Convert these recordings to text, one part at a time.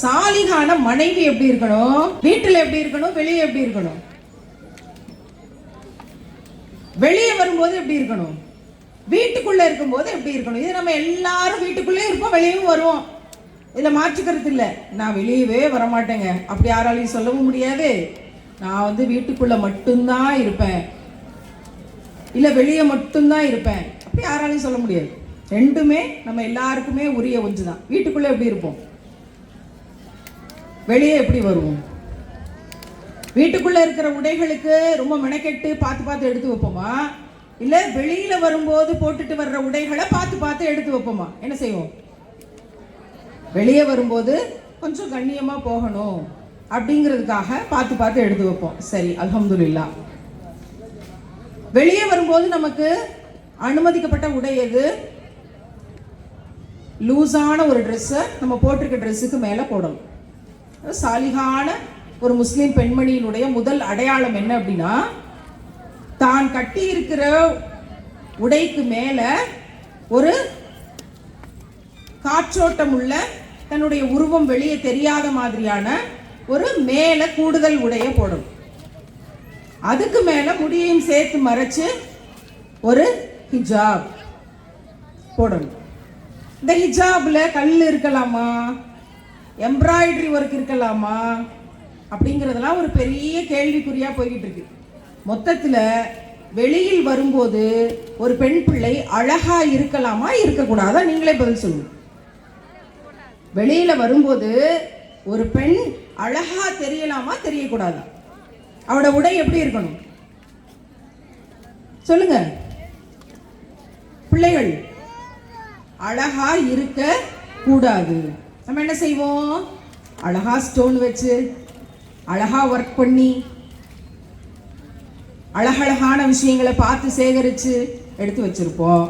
சாலிகான மனைவி எப்படி இருக்கணும்? வீட்டில் எப்படி இருக்கணும்? வெளியே எப்படி இருக்கணும்? வெளியே வரும்போது எப்படி இருக்கணும்? வீட்டுக்குள்ள இருக்கும்போது எப்படி இருக்கணும்? இது நம்ம எல்லாரும் வீட்டுக்குள்ளே இருப்போம் வெளியவும் வருவோம். இதில் மாற்றுக்கிறது இல்லை. நான் வெளியவே வரமாட்டேங்க. அப்படி யாராலையும் சொல்லவும் முடியாது. நான் வந்து வீட்டுக்குள்ள மட்டும்தான் இருப்பேன். இல்லை வெளியே மட்டும்தான் இருப்பேன். அப்படி யாராலையும் சொல்ல முடியாது. ரெண்டுமே நம்ம எல்லாருக்குமே உரிய ஒன்று தான் வீட்டுக்குள்ளே எப்படி இருப்போம்? வெளியே எப்படி வருவோம்? வீட்டுக்குள்ளே இருக்கிற உடைகளுக்கு ரொம்ப மெனக்கெட்டு பார்த்து பார்த்து எடுத்து வைப்போமா? இல்லை வெளியில் வரும்போது போட்டுட்டு வர்ற உடைகளை பார்த்து பார்த்து எடுத்து வைப்போமா? என்ன செய்வோம்? வெளியே வரும்போது கொஞ்சம் கண்ணியமா போகணும் அப்படிங்கிறதுக்காக பார்த்து பார்த்து எடுத்து வைப்போம். சரி அல்ஹம்துலில்லா. வெளியே வரும்போது நமக்கு அனுமதிக்கப்பட்ட உடை எது? லூஸான ஒரு ட்ரெஸ்ஸை நம்ம போட்டிருக்க ட்ரெஸ்ஸுக்கு மேலே போடணும். சாலிகான ஒரு முஸ்லீம் பெண்மணியினுடைய முதல் அடையாளம் என்ன அப்படின்னா தான் கட்டி இருக்கிற உடைக்கு மேல ஒரு காற்றோட்டம் உள்ள தன்னுடைய உருவம் வெளியே தெரியாத மாதிரியான ஒரு மேல கூடுதல் உடைய போடும். அதுக்கு மேல முடியையும் சேர்த்து மறைச்சு ஒரு ஹிஜாப் போடணும். இந்த ஹிஜாப்ல கல் இருக்கலாமா? எம்ப்ராய்டரி ஒர்க் இருக்கலாமா? அப்படிங்கிறதெல்லாம் ஒரு பெரிய கேள்விக்குறியாக போய்கிட்டு இருக்கு. மொத்தத்தில் வெளியில் வரும்போது ஒரு பெண் பிள்ளை அழகா இருக்கலாமா? இருக்கக்கூடாதா? நீங்களே பதில் சொல்லுங்க. வெளியில வரும்போது ஒரு பெண் அழகா தெரியலாமா? தெரியக்கூடாதா? அவட உடை எப்படி இருக்கணும்? சொல்லுங்க. பிள்ளைகள் அழகா இருக்க கூடாது. நம்ம என்ன செய்வோம்? அழகா ஸ்டோன் வச்சு அழகா ஒர்க் பண்ணி அழகழகான விஷயங்களை பார்த்து சேகரித்து எடுத்து வச்சிருப்போம்.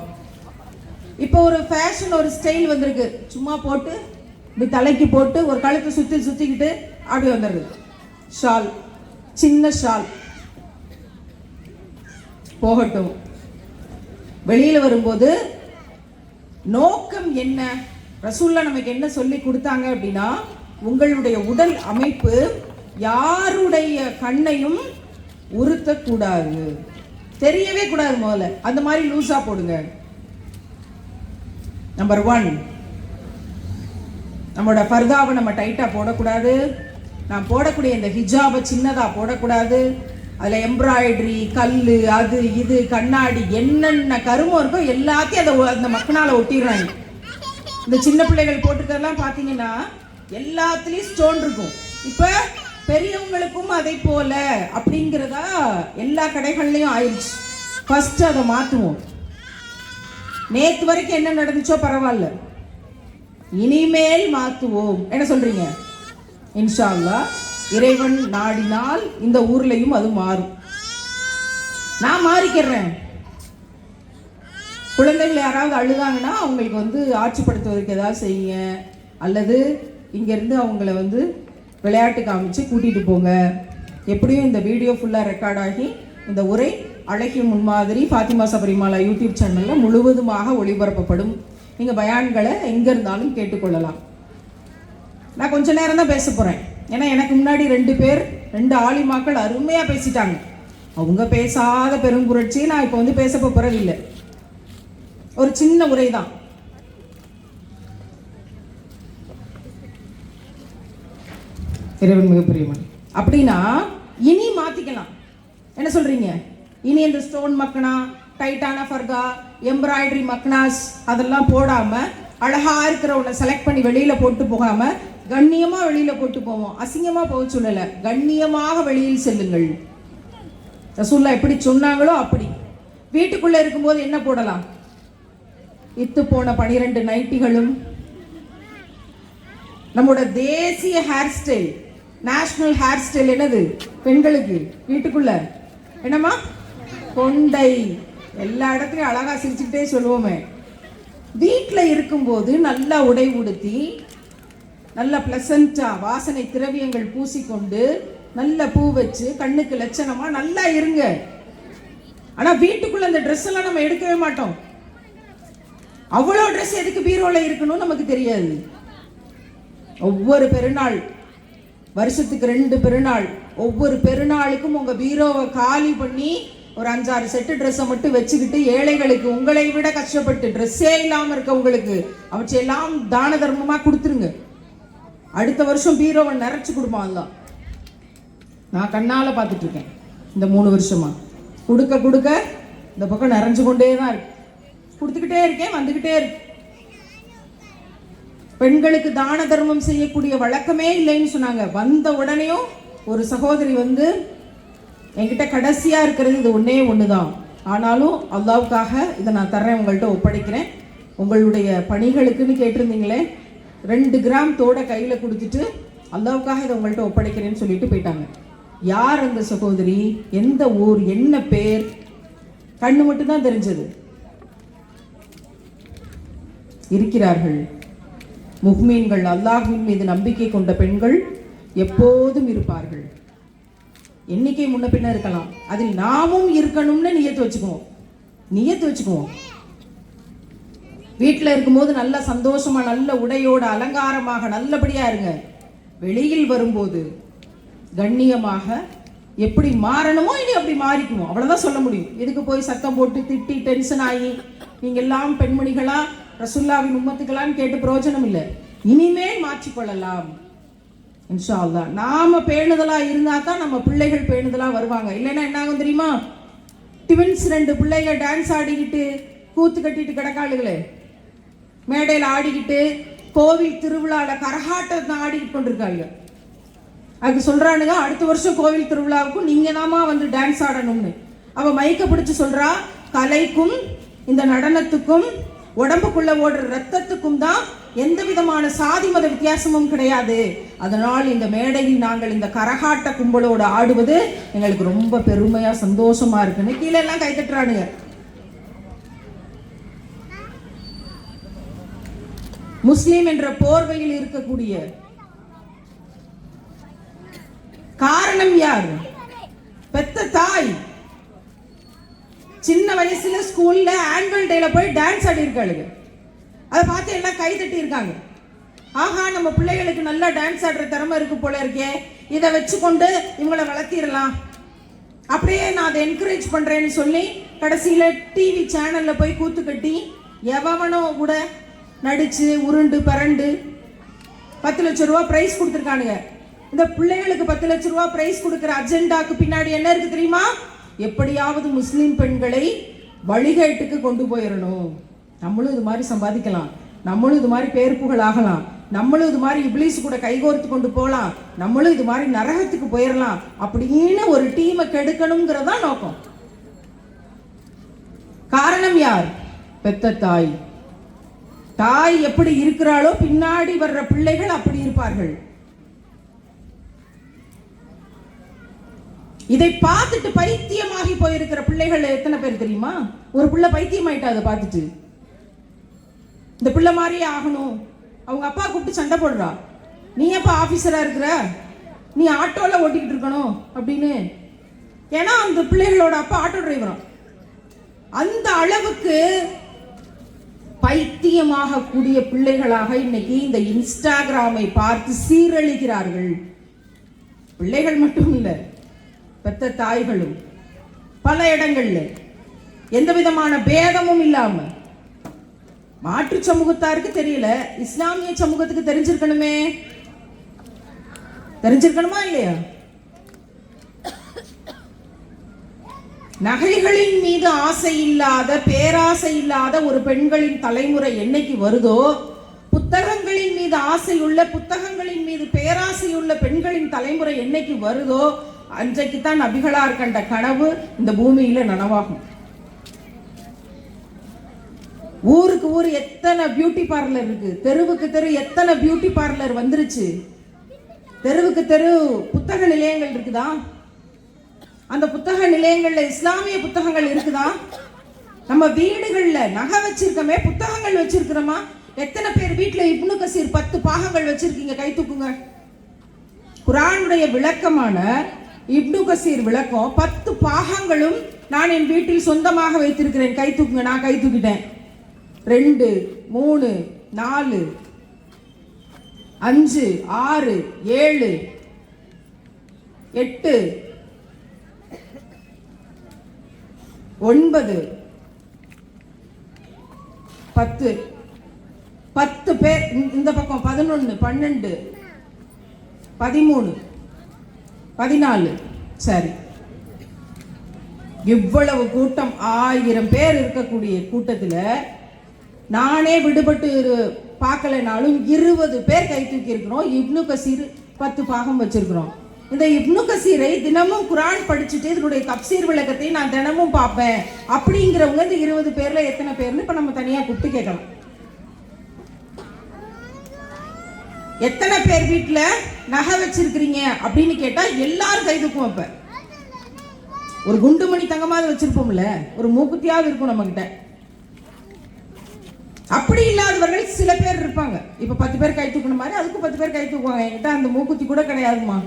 இப்போ ஒரு ஃபேஷன் ஒரு ஸ்டைல் வந்திருக்கு. சும்மா போட்டு இப்படி தலைக்கு போட்டு ஒரு கழுத்தை சுற்றி சுற்றிக்கிட்டு அப்படி வந்துடுது. ஷால் சின்ன ஷால் போகட்டும். வெளியில் வரும்போது நோக்கம் என்ன? ரசூல்லா நமக்கு என்ன சொல்லி கொடுத்தாங்க அப்படின்னா உங்களுடைய உடல் அமைப்பு யாருடைய கண்ணையும் உறுத்தக்கூடாது. தெரியவே கூடாது முதல்ல. அந்த மாதிரி லூசா போடுங்க. நம்பர் ஒன் நம்மளோட ஃபர்தாவை நம்ம டைட்டா போடக்கூடாது. நான் போடக்கூடிய இந்த ஹிஜாபை சின்னதா போடக்கூடாது. அதில் எம்ப்ராய்டரி கல் அது இது கண்ணாடி என்னென்ன கருமம் இருக்கோ எல்லாத்தையும் அதை அந்த மக்களால் ஒட்டிடுறாங்க. இந்த சின்ன பிள்ளைகள் போட்டுக்கிறதெல்லாம் பார்த்தீங்கன்னா எல்லாத்துலேயும் ஸ்டோன் இருக்கும். இப்போ பெரியவங்களுக்கும் அதை போல அப்படிங்கிறதா எல்லா கடைகள்லையும் ஆயிடுச்சு ஃபர்ஸ்ட் அதை மாற்றுவோம். நேத்து வரைக்கும் என்ன நடந்துச்சோ பரவாயில்ல. இனிமேல் மாற்றுவோம் என்ன சொல்றீங்க? இன்ஷால்லா இறைவன் நாடினால் இந்த ஊர்லயும் அது மாறும். நான் மாறிக்கிறேன். குழந்தைகள் யாராவது அழுதாங்கன்னா அவங்களுக்கு வந்து ஆட்சிப்படுத்துவதற்கு ஏதாவது செய்யுங்க. அல்லது இங்கேருந்து அவங்கள வந்து விளையாட்டு காமிச்சு கூட்டிகிட்டு போங்க. எப்படியும் இந்த வீடியோ ஃபுல்லாக ரெக்கார்ட் ஆகி இந்த உரை அழகிய முன்மாதிரி ஃபாத்திமா சபரிமாலா யூடியூப் சேனலில் முழுவதுமாக ஒளிபரப்பப்படும். நீங்கள் பயான்களை எங்கே இருந்தாலும் கேட்டுக்கொள்ளலாம். நான் கொஞ்ச நேரம் தான் பேச போகிறேன் ஏன்னா எனக்கு முன்னாடி ரெண்டு பேர் ரெண்டு ஆலிமாக்கள் அருமையாக பேசிட்டாங்க. அவங்க பேசாத பெருங்குறட்சி நான் இப்போ வந்து பேச போகிறதில்லை ஒரு சின்ன உரை தான் இறைவன் மிகப்பெரியவன். அப்படின்னா இனி மாத்திக்கலாம். என்ன சொல்றீங்க? இனி இந்த ஸ்டோன் மக்கனா டைட்டான ஃபர்கா எம்ப்ராய்டரி மக்னாஸ் அதெல்லாம் போடாம அழகா இருக்கிறவனை செலக்ட் பண்ணி வெளியில போட்டு போகாம கண்ணியமா வெளியில போட்டு போவோம். அசிங்கமா போக சொல்லல. கண்ணியமாக வெளியில் செல்லுங்கள். ரசூல்லா எப்படி சொன்னாங்களோ அப்படி. வீட்டுக்குள்ள இருக்கும்போது என்ன போடலாம்? இத்து போன பனிரெண்டு நைட்டிகளும் நம்மோட தேசிய hair style national hair style என்னது? பெண்களுக்கு வீட்டுக்குள்ள. என்னம்மா? கொண்டை. எல்லா இடத்துலையும் அழகா சிரிச்சுக்கிட்டே சொல்லுவோமே. வீட்டில் இருக்கும்போது நல்லா உடை உடுத்தி நல்ல பிளசண்டா வாசனை திரவியங்கள் பூசிக்கொண்டு நல்ல பூ வச்சு கண்ணுக்கு லட்சணமா நல்லா இருங்க. ஆனா வீட்டுக்குள்ள அந்த ட்ரெஸ் எல்லாம் நம்ம எடுக்கவே மாட்டோம். அவ்வளோ ட்ரெஸ் எதுக்கு பீரோவில் இருக்கணும்னு நமக்கு தெரியாது. ஒவ்வொரு பெருநாள் வருஷத்துக்கு ரெண்டு பெருநாள் ஒவ்வொரு பெருநாளுக்கும் உங்கள் பீரோவை காலி பண்ணி ஒரு அஞ்சாறு செட்டு ட்ரெஸ்ஸை மட்டும் வச்சுக்கிட்டு ஏழைகளுக்கு உங்களை விட கஷ்டப்பட்டு ட்ரெஸ்ஸே இல்லாமல் இருக்க உங்களுக்கு அவற்றையெல்லாம் தான தர்மமாக கொடுத்துருங்க. அடுத்த வருஷம் பீரோவை நிறைச்சி கொடுப்பான் தான் நான் கண்ணால் பார்த்துட்ருக்கேன் இந்த மூணு வருஷமாக கொடுக்க கொடுக்க இந்த பக்கம் நிறைஞ்சு கொண்டே தான் இருக்கு. கொடுத்துக்கிட்டே இருக்கேன் வந்துக்கிட்டே இருக்கு. பெண்களுக்கு தான தர்மம் செய்யக்கூடிய வழக்கமே இல்லைன்னு சொன்னாங்க. வந்த உடனேயும் ஒரு சகோதரி வந்து என்கிட்ட கடைசியா இருக்கிறது இது ஒன்று தான் ஆனாலும் அல்லாவுக்காக இதை நான் தர்றேன் உங்கள்கிட்ட ஒப்படைக்கிறேன். உங்களுடைய பணிகளுக்குன்னு கேட்டிருந்தீங்களே ரெண்டு கிராம் தோட கையில் கொடுத்துட்டு அல்லாவுக்காக இதை உங்கள்கிட்ட ஒப்படைக்கிறேன்னு சொல்லிட்டு போயிட்டாங்க. யார் அந்த சகோதரி? எந்த ஊர்? என்ன பேர்? கண்ணு மட்டும்தான் தெரிஞ்சது. இருக்கிறார்கள். முஹ்மீன்கள் அல்லாஹின் மீது நம்பிக்கை கொண்ட பெண்கள் எப்போதும் இருப்பார்கள். எண்ணிக்கை முன்ன பின்ன இருக்கலாம். அதில் நாமும் இருக்கணும்னு நியத்து வச்சுக்குவோம். நியத்து வச்சுக்குவோம். வீட்டில் இருக்கும்போது நல்ல சந்தோஷமா நல்ல உடையோட அலங்காரமாக நல்லபடியா இருங்க. வெளியில் வரும்போது கண்ணியமாக எப்படி மாறணுமோ இனி அப்படி மாறிக்குவோம். அவ்வளவுதான் சொல்ல முடியும். எதுக்கு போய் சத்தம் போட்டு திட்டி டென்ஷன் ஆகி நீங்கள் எல்லாம் பெண்மணிகளாக ரசுல்லாவின் உம்மத்துக்கெல்லாம் கேட்டு பிரயோஜனம் இல்லை இனிமேல் மாற்றிக்கொள்ளலாம். இன்ஷா அல்லாஹ் நாம பேணுதலா இருந்தா தான் நம்ம பிள்ளைகள் பேணுதலா வருவாங்க. இல்லைன்னா என்ன ஆகும் தெரியுமா? டிவின்ஸ் ரெண்டு பிள்ளைங்க டான்ஸ் ஆடிக்கிட்டு கூத்து கட்டிட்டு கிடக்காளுகளே. மேடையில் ஆடிக்கிட்டு கோவில் திருவிழால கரகாட்டத்தை ஆடிக்கிட்டு கொண்டிருக்காங்க அதுக்கு சொல்கிறானுங்க அடுத்த வருஷம் கோவில் திருவிழாவுக்கும் நீங்கள் தாமா வந்து டான்ஸ் ஆடணும்னு. அவள் மைக்கை பிடிச்சி சொல்கிறா கலைக்கும் இந்த நடனத்துக்கும் உடம்புக்குள்ள ஓடுற ரத்தத்துக்கும் தான் எந்த விதமான சாதி மத வித்தியாசமும் கிடையாது. அதனால் இந்த மேடையில் நாங்கள் இந்த கரகாட்ட கும்பலோடு ஆடுவது எங்களுக்கு ரொம்ப பெருமையா சந்தோஷமா இருக்குன்னு கீழே எல்லாம் கைதட்டுறானுங்க முஸ்லீம் என்ற போர்வையில் இருக்கக்கூடிய காரணம் யார்? பெத்த தாய். சின்ன வயசுல ஸ்கூல்ல ஆனுவல் டேல போய் டான்ஸ் ஆடி இருக்காளுங்க அதை பார்த்து எல்லாம் கை தட்டி இருக்காங்க. ஆஹா நம்ம பிள்ளைகளுக்கு நல்லா டான்ஸ் ஆடுற திறமை இருக்கு போல இருக்கே. இதை வச்சுக்கொண்டு இவங்களை வளர்த்திடலாம். அப்படியே நான் அதை என்கரேஜ் பண்றேன்னு சொல்லி கடைசியில டிவி சேனல்ல போய் கூத்து கட்டி எவனோ கூட நடிச்சு உருண்டு பரண்டு பத்து லட்சம் ரூபா பிரைஸ் கொடுத்துருக்கானுங்க. இந்த பிள்ளைகளுக்கு பத்து லட்சம் ரூபா பிரைஸ் கொடுக்குற அஜெண்டாக்கு பின்னாடி என்ன இருக்கு தெரியுமா? எப்படியாவது முஸ்லீம் பெண்களை வழிகேட்டுக்கு கொண்டு போயிடணும் நம்மளும் இது மாதிரி சம்பாதிக்கலாம். நம்மளும் இது மாதிரி பேர் புகழ் ஆகலாம். நம்மளும் இது மாதிரி இப்ளீஸ் கூட கைகோர்த்து கொண்டு போகலாம். நம்மளும் இது மாதிரி நரகத்துக்கு போயிடலாம் அப்படின்னு ஒரு டீமை கெடுக்கணுங்கிறதா நோக்கம். காரணம் யார்? பெத்த தாய். தாய் எப்படி இருக்கிறாளோ பின்னாடி வர்ற பிள்ளைகள் அப்படி இருப்பார்கள். இதை பார்த்துட்டு பைத்தியமாகி போயிருக்கிற பிள்ளைகள் எத்தனை பேர் தெரியுமா? ஒரு பிள்ளை பைத்தியம் ஆயிட்டா அதை பார்த்துட்டு. இந்த பிள்ளை மாதிரியே ஆகணும். அவங்க அப்பா கூப்பிட்டு சண்டை போடுறா. நீ எப்ப ஆபீசரா இருக்கிற? நீ ஆட்டோல ஓட்டிக்கிட்டு இருக்கணும் அப்படின்னு. ஏன்னா அந்த பிள்ளைகளோட அப்பா ஆட்டோ டிரைவரும் அந்த அளவுக்கு பைத்தியமாக கூடிய பிள்ளைகளாக இன்னைக்கு இந்த இன்ஸ்டாகிராமை பார்த்து சீரழிகிறார்கள். பிள்ளைகள் மட்டும் இல்லை. பெத்த தாய்களும் பல இடங்கள்ல எந்த விதமான பேதமும் இல்லாம மாற்று சமூகத்தாருக்கு தெரியல இஸ்லாமிய சமூகத்துக்கு தெரிஞ்சிருக்கணுமே? தெரிஞ்சிருக்கணுமா இல்லையா? நகைகளின் மீது ஆசை இல்லாத பேராசை இல்லாத ஒரு பெண்களின் தலைமுறை என்னைக்கு வருதோ புத்தகங்களின் மீது ஆசையுள்ள புத்தகங்களின் மீது பேராசையுள்ள பெண்களின் தலைமுறை என்னைக்கு வருதோ அன்றைக்கு தான் நபிகளார் கண்ட கனவு இந்த பூமியில நனவாகும். ஊருக்கு ஊர் எத்தனை பியூட்டி பார்லர் இருக்கு? தெருவுக்கு தெரு எத்தனை பியூட்டி பார்லர் வந்துருச்சு? தெருவுக்கு தெரு புத்தக நிலையங்கள் இருக்குதா? அந்த புத்தக நிலையங்கள்ல இஸ்லாமிய புத்தகங்கள் இருக்குதா? நம்ம வீடுகள்ல நகை வச்சிருக்கோமே புத்தகங்கள் வச்சிருக்கிறோமா? எத்தனை பேர் வீட்டுல இப்னு கசீர் பத்து பாகங்கள் வச்சிருக்கீங்க கை தூக்குங்க. குரானுடைய விளக்கமான இப்னு கசீர் விளக்கம் பத்து பாகங்களும் நான் என் வீட்டில் சொந்தமாக வைத்திருக்கிறேன். கை தூக்குங்க நான் கை தூக்கிட்டேன். ரெண்டு மூணு நாலு அஞ்சு ஆறு ஏழு எட்டு ஒன்பது பத்து. பத்து பேர் இந்த- பக்கம் பதினொன்று பன்னெண்டு பதிமூணு. பதினாலு. சரி. இவ்வளவு கூட்டம் ஆயிரம் பேர் இருக்கக்கூடிய கூட்டத்தில் நானே விடுபட்டு பார்க்கலைனாலும் இருபது பேர் கை தூக்கி இருக்கிறோம். இப்னு கசீர் பத்து பாகம் வச்சிருக்கிறோம். இந்த இப்னு கசீரை தினமும் குரான் படிச்சுட்டு இதனுடைய தப்சீர் விளக்கத்தை நான் தினமும் பார்ப்பேன். அப்படிங்கிறவங்க இந்த இருபது பேர்ல எத்தனை பேர்னு இப்போ நம்ம தனியாக கூப்பிட்டு கேட்கலாம். எத்தனை பேர் வீட்டில் நகை வச்சிருக்கிறீங்க அப்படின்னு கேட்டா எல்லாரும் கை தூக்குவோம் இப்ப ஒரு குண்டுமணி தங்கமாவது வச்சிருப்போம்ல ஒரு மூக்குத்தியாவது இருக்கும் நம்மகிட்ட. அப்படி இல்லாதவர்கள் சில பேர் இருப்பாங்க. இப்ப பத்து பேர் கை தூக்கணும் மாதிரி அதுக்கு பத்து பேர் கை தூக்குவாங்க. என்கிட்ட அந்த மூக்குத்தி கூட கிடையாதுமா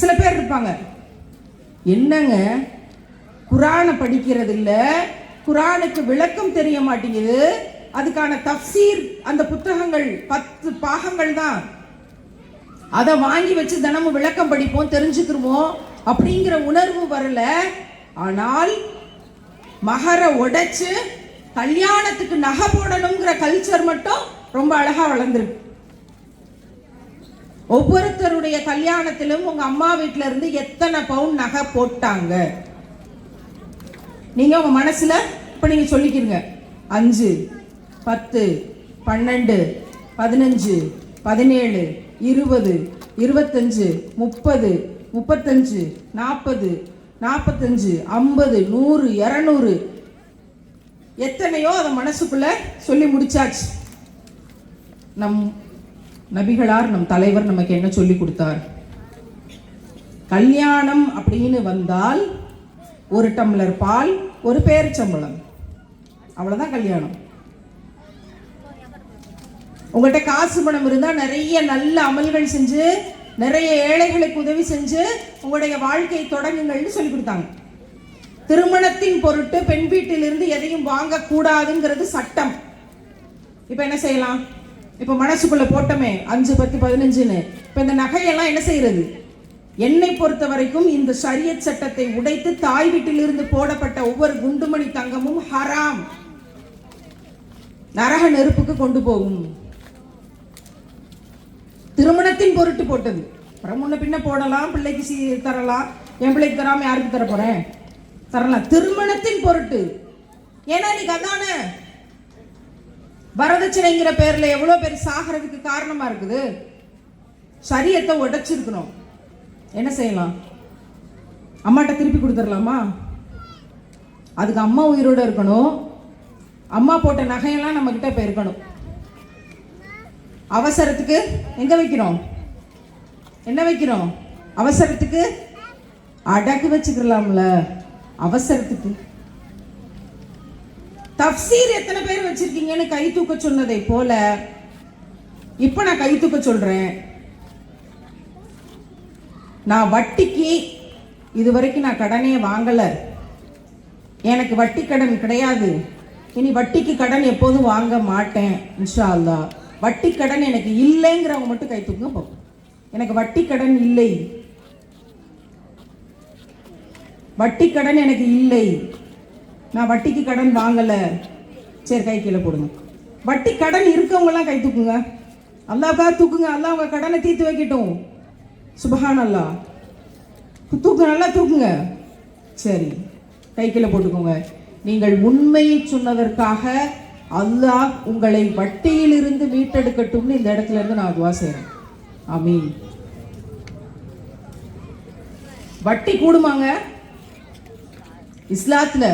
சில பேர் இருப்பாங்க. என்னங்க? குரானை படிக்கிறது இல்ல குரானுக்கு விளக்கம் தெரிய மாட்டேங்குது. அதுக்கான தஃசீர் அந்த புத்தகங்கள் பத்து பாகங்கள் தான். அதை வாங்கி வச்சு தினமும் விளக்கம் படிப்போம் தெரிஞ்சுக்கிருவோம் அப்படிங்கிற உணர்வு வரல. ஆனால் மகர உடைச்சு கல்யாணத்துக்கு நகை போடணுங்கிற கல்ச்சர் மட்டும் ரொம்ப அழகா வளர்ந்துருக்கு. ஒவ்வொருத்தருடைய கல்யாணத்திலும் உங்க அம்மா வீட்ல இருந்து எத்தனை பவுன் நகை போட்டாங்க? நீங்க உங்க மனசுல இப்ப நீங்க சொல்லிக்கிறீங்க அஞ்சு பத்து பன்னெண்டு பதினஞ்சு பதினேழு இருபது இருபத்தஞ்சு முப்பது முப்பத்தஞ்சு நாற்பது நாற்பத்தஞ்சு ஐம்பது நூறு இரநூறு. எத்தனையோ அதை மனசுக்குள்ள சொல்லி முடிச்சாச்சு. நம் நபிகளார் நம் தலைவர் நமக்கு என்ன சொல்லி கொடுத்தார்? கல்யாணம் அப்படின்னு வந்தால் ஒரு டம்ளர் பால் ஒரு பேரிச்சம்பளம் அவ்வளோதான் கல்யாணம். உங்கள்கிட்ட காசு பணம் இருந்தால் நிறைய நல்ல அமல்கள் செஞ்சு நிறைய ஏழைகளுக்கு உதவி செஞ்சு உங்களுடைய வாழ்க்கையை தொடங்குங்கள்னு சொல்லி கொடுத்தாங்க. திருமணத்தின் பொருட்டு பெண் வீட்டிலிருந்து எதையும் வாங்கக்கூடாதுங்கிறது சட்டம். இப்போ என்ன செய்யலாம்? இப்போ மனசுக்குள்ளே போட்டோமே அஞ்சு பத்து பதினஞ்சுன்னு. இப்போ இந்த நகையெல்லாம் என்ன செய்யறது? என்னை பொறுத்த வரைக்கும் இந்த சரியத் சட்டத்தை உடைத்து தாய் வீட்டிலிருந்து போடப்பட்ட ஒவ்வொரு குண்டுமணி தங்கமும் ஹராம். நரக நெருப்புக்கு கொண்டு போகும். திருமணத்தின் பொருட்டு போட்டது. அப்புறம் முன்ன பின்ன போடலாம் பிள்ளைக்கு சீ தரலாம். என் பிள்ளைக்கு தராம யாருக்கு தர போறேன்? தரலாம். திருமணத்தின் பொருட்டு. ஏன்னா நீ அதானே வரதட்சணைங்கிற பேர்ல எவ்வளோ பேர் சாகிறதுக்கு காரணமா இருக்குது? சரியத்தை உடைச்சிருக்கணும். என்ன செய்யலாம்? அம்மாட்ட திருப்பி கொடுத்துடலாமா? அதுக்கு அம்மா உயிரோடு இருக்கணும். அம்மா போட்ட நகையெல்லாம் நம்மக்கிட்ட இப்போ இருக்கணும். அவசரத்துக்கு எங்க வைக்கிறோம்? என்ன வைக்கிறோம்? அவசரத்துக்கு? அடகு வச்சுக்கலாம்ல. அவசரத்துக்கு. தப்சீர் எத்தனை பேர் வச்சிருக்கீங்கன்னு கை தூக்க சொன்னதை போல இப்ப நான் கை தூக்க சொல்றேன். நான் வட்டிக்கு இது வரைக்கும் நான் கடனே வாங்கல. எனக்கு வட்டி கடன் கிடையாது. இனி வட்டிக்கு கடன் எப்போதும் வாங்க மாட்டேன் இன்ஷா அல்லா வட்டி கடன் எனக்கு இல்லைங்கிறவங்க மட்டும் கை தூக்குங்க பார்ப்போம் எனக்கு வட்டி கடன் இல்லை. வட்டி கடன் எனக்கு இல்லை. நான் வட்டிக்கு கடன் வாங்கல. சரி கை கீழே போடுங்க. வட்டி கடன் இருக்கவங்கலாம் கை தூக்குங்க. அல்லாவுக்காக தூக்குங்க. அல்லா உங்க கடனை தீர்த்து வைக்கட்டும். சுபஹான் அல்லா தூக்கு நல்லா தூக்குங்க. சரி கை கீழே போட்டுக்கோங்க. நீங்கள் உண்மையை சொன்னதற்காக அல்லாஹ் உங்களை வட்டியிலிருந்து மீட்டெடுக்கட்டும்னு இந்த இடத்துல இருந்து நான் துவா செய்கிறேன் ஆமீன். வட்டி கூடுமாங்க? இஸ்லாத்தில்.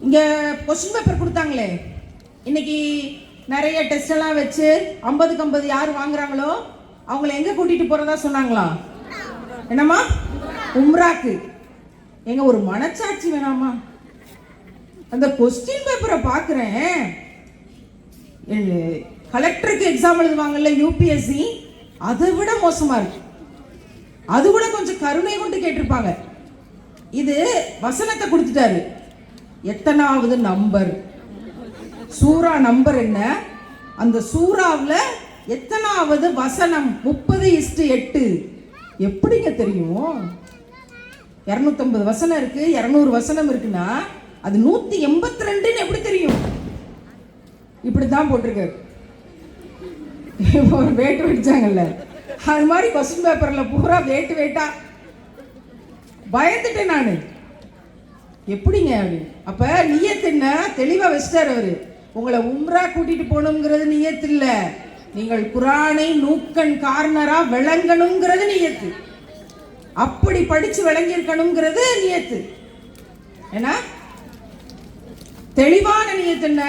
இங்க கொஸ்டின் பேப்பர் கொடுத்தாங்களே. இன்னைக்கு நிறைய டெஸ்ட் எல்லாம் வச்சு ஐம்பதுக்கு ஐம்பது யார் வாங்குறாங்களோ அவங்கள எங்க கூட்டிட்டு போறதா சொன்னாங்களா? என்னம்மா? உம்ராக்கு. எங்க ஒரு மனச்சாட்சி வேணாமா அந்த கொஸ்டின் பேப்பரை பார்க்குறேன் கலெக்டருக்கு எக்ஸாம் எழுதுவாங்கல்ல யூபிஎஸ்சி அதை விட மோசமாக இருக்கு. அது கூட கொஞ்சம் கருணை கொண்டு கேட்டிருப்பாங்க. இது வசனத்தை கொடுத்துட்டாரு. எத்தனாவது நம்பர் சூரா நம்பர் என்ன? அந்த சூறாவில் எத்தனாவது வசனம்? முப்பது இஸ்டு எட்டு. எப்படிங்க தெரியும்? இரநூத்தம்பது வசனம் இருக்கு இரநூறு வசனம் இருக்குன்னா அது நூத்தி எண்பத்தி ரெண்டுன்னு எப்படி தெரியும்? இப்படித்தான் போட்டிருக்காரு இப்போ ஒரு வேட்டு வெடிச்சாங்கல்ல. அது மாதிரி கொஸ்டின் பேப்பர்ல பூரா வேட்டு வேட்டா. பயந்துட்டேன் நான். எப்படிங்க அப்படின்னு அப்ப நியத்து என்ன? தெளிவா வச்சிட்டாரு அவரு. உங்களை உம்ரா கூட்டிட்டு போகணுங்கிறது நியத்து இல்ல. நீங்கள் குரானை நூக்கன் கார்னரா விளங்கணுங்கிறது நியத்து. அப்படி படிச்சு விளங்கியிருக்கணுங்கிறது நியத்து. ஏன்னா தெளிவான நியத்து என்ன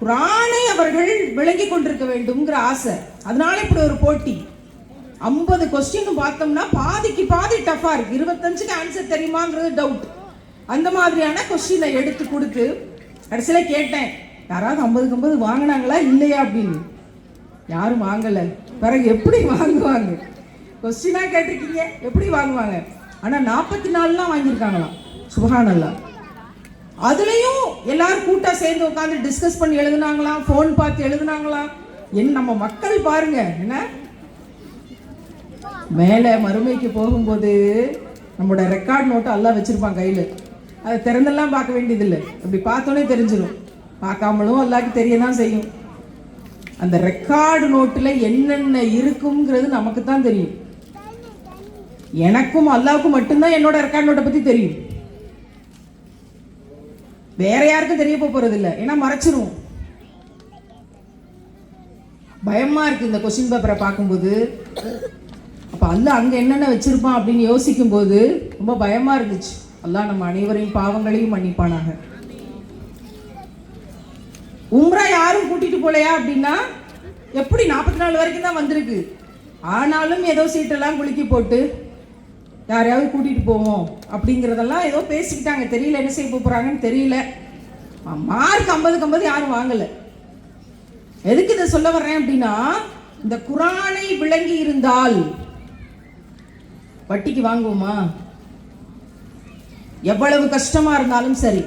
குரானை அவர்கள் விளங்கி கொண்டிருக்க வேண்டும்ங்கிற ஆசை. அதனால இப்படி ஒரு போட்டி. ஐம்பது கொஸ்டின் பார்த்தோம்னா பாதிக்கு பாதி டஃபா இருக்கு. இருபத்தஞ்சுக்கு ஆன்சர் தெரியுமாங்கிறது டவுட் அந்த மாதிரியான கொஸ்டினை எடுத்து கொடுத்து கடைசியில கேட்டேன். யாராவது ஐம்பதுக்கு ஐம்பது வாங்கினாங்களா இல்லையா அப்படின்னு. யாரும் வாங்கல. பிறகு எப்படி வாங்குவாங்க? கொஸ்டினா கேட்டிருக்கீங்க. எப்படி வாங்குவாங்க? ஆனா நாற்பத்தி நாலுலாம் வாங்கியிருக்காங்களாம். சுபகானல்லாம் அதுலேயும் எல்லாரும் கூட்டாக சேர்ந்து உட்காந்து டிஸ்கஸ் பண்ணி எழுதுனாங்களாம் ஃபோன் பார்த்து எழுதுனாங்களாம் என் நம்ம மக்கள் பாருங்க என்ன? மேலே மறுமைக்கு போகும்போது நம்மளோட ரெக்கார்ட் நோட்டை எல்லாம் வச்சுருப்பான் கையில். அதை திறந்தெல்லாம் பார்க்க வேண்டியதில்லை. அப்படி பார்த்தோன்னே தெரிஞ்சிடும் பார்க்காமலும் எல்லாருக்கும் தெரிய தான் செய்யும். அந்த ரெக்கார்டு நோட்டில் என்னென்ன இருக்குங்கிறது நமக்கு தான் தெரியும். எனக்கும் அல்லாவுக்கும் மட்டும்தான் என்னோட ரெக்கார்ட் நோட்டை பற்றி தெரியும். வேற யாருக்கும் தெரிய போறது இல்லை. ஏன்னா மறைச்சிருவோம். பயமா இருக்கு இந்த கொஸ்டின் பேப்பரை பார்க்கும்போது. அப்ப அல்ல அங்க என்னென்ன வச்சிருப்பான் அப்படின்னு யோசிக்கும் போது ரொம்ப பயமா இருந்துச்சு. அல்லாஹ் நம்ம அனைவரையும் பாவங்களையும் மன்னிப்பானாங்க உம்ரா யாரும் கூட்டிட்டு போலையா அப்படின்னா எப்படி நாற்பத்தி நாலு வரைக்கும் தான் வந்திருக்கு. ஆனாலும் ஏதோ சீட்டெல்லாம் குலுக்கி போட்டு யாரையாவது கூட்டிட்டு போவோம் அப்படிங்கிறதெல்லாம் ஏதோ பேசிக்கிட்டாங்க. தெரியல என்ன செய்ய போகிறாங்கன்னு தெரியல. மார்க் ஐம்பதுக்கு ஐம்பது யாரும் வாங்கல. எதுக்கு இதை சொல்ல வர்றேன் அப்படின்னா இந்த குரானை விளங்கி இருந்தால் வட்டிக்கு வாங்குவோமா? எவ்வளவு கஷ்டமா இருந்தாலும் சரி.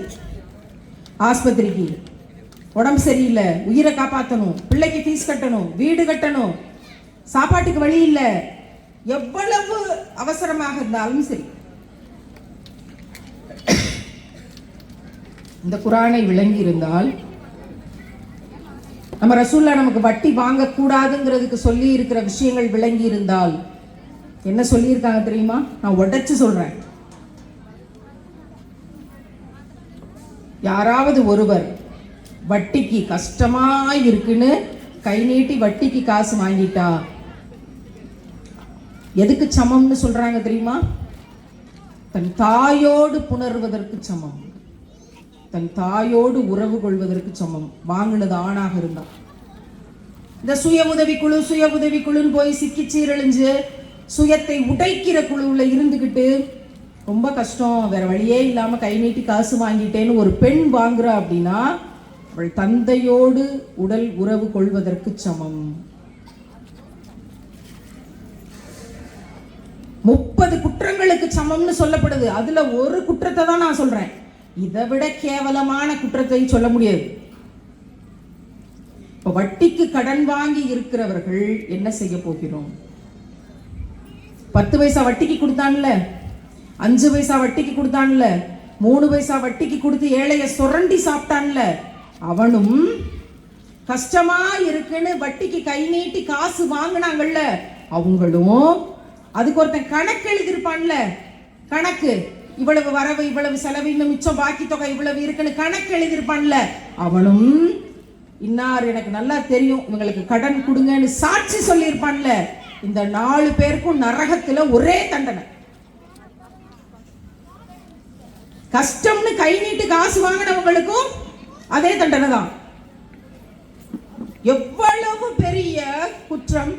ஆஸ்பத்திரிக்கு உடம்பு சரியில்லை. உயிரை காப்பாற்றணும் பிள்ளைக்கு ஃபீஸ் கட்டணும். வீடு கட்டணும். சாப்பாட்டுக்கு வழி இல்லை. எவ்வளவு அவசரமாக இருந்தாலும் சரி. இந்த குரானை விளங்கி இருந்தால் நம்ம ரசூல்லா நமக்கு வட்டி வாங்கக்கூடாதுங்கிறதுக்கு சொல்லி இருக்கிற விஷயங்கள் விளங்கி இருந்தால் என்ன சொல்லியிருக்காங்க தெரியுமா? நான் உடைச்சு சொல்றேன். யாராவது ஒருவர் வட்டிக்கு கஷ்டமா இருக்குன்னு கை நீட்டி வட்டிக்கு காசு வாங்கிட்டா எதுக்கு சமம்னு சொல்றாங்க தெரியுமா? தன் தாயோடு புணர்வதற்கு சமம். தன் தாயோடு உறவு கொள்வதற்கு சமம். வாங்கினது ஆணாக இருந்தா. இந்த சுய உதவிக்குழு சுய உதவிக்குழுன்னு போய் சிக்கி சீரழிஞ்சு சுயத்தை உடைக்கிற குழுவுல இருந்துக்கிட்டு ரொம்ப கஷ்டம். வேற வழியே இல்லாம கை நீட்டி காசு வாங்கிட்டேன்னு ஒரு பெண் வாங்குறா அப்படின்னா அவள் தந்தையோடு உடல் உறவு கொள்வதற்கு சமம். முப்பது குற்றங்களுக்கு சமம்னு சொல்லப்படுது. அதுல ஒரு குற்றத்தை தான் நான் சொல்றேன். இதை விட கேவலமான குற்றத்தை சொல்ல முடியாது. இப்ப வட்டிக்கு கடன் வாங்கி இருக்கிறவர்கள் என்ன செய்ய போகிறோம்? பத்து பைசா வட்டிக்கு கொடுத்தான்ல. அஞ்சு பைசா வட்டிக்கு கொடுத்தான்ல. மூணு பைசா வட்டிக்கு கொடுத்து ஏழைய சுரண்டி சாப்பிட்டான்ல. அவனும் கஷ்டமா இருக்குன்னு வட்டிக்கு கை நீட்டி காசு வாங்கினாங்கல்ல. அவங்களும் அதுக்கு ஒருத்தன் கணக்கு எழுதியிருப்பான்ல. கணக்கு. இவ்வளவு வரவு இவ்வளவு செலவு இன்னும் மிச்சம் பாக்கி தொகை இவ்வளவு இருக்குன்னு கணக்கு எழுதியிருப்பான்ல. அவனும் இன்னார் எனக்கு நல்லா தெரியும் இவங்களுக்கு கடன் கொடுங்கன்னு சாட்சி சொல்லியிருப்பான்ல. இந்த நாலு பேருக்கும் நரகத்துல ஒரே தண்டனை. கஷ்டம்னு கை நீட்டு காசு வாங்கினவங்களுக்கும் அதே தண்டனை தான் எவ்வளவு பெரிய குற்றம்.